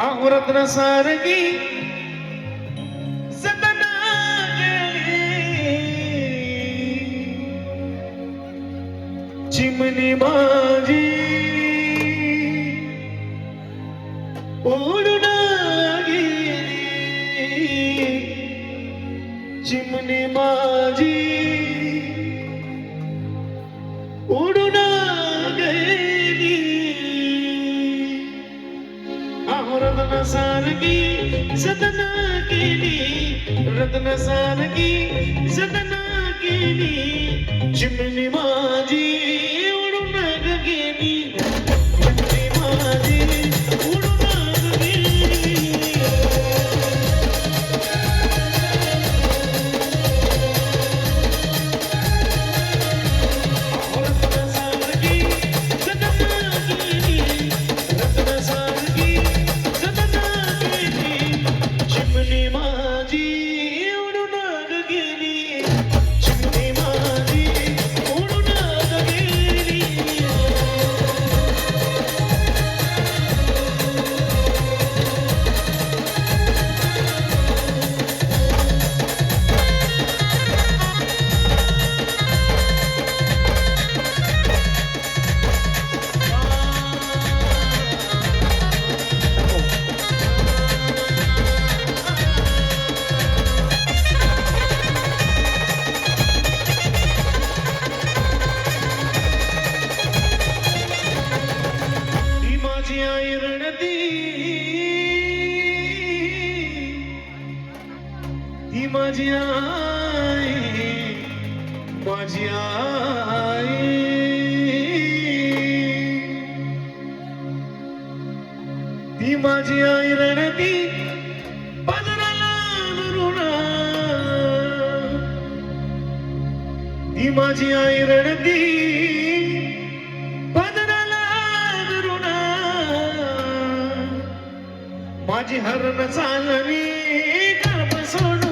आहुरत्न सारखी सदना गेली चिमणी माझी ओढून गेली सारखी सदना केली रत्न सारखी जतन केली. चिमणी मा ही माझी आई माझी आई. ती माझी आई रणती पदराला रुणा ती माझी आई रणती पदराला रुणा माझी हरण चालली काम सोडून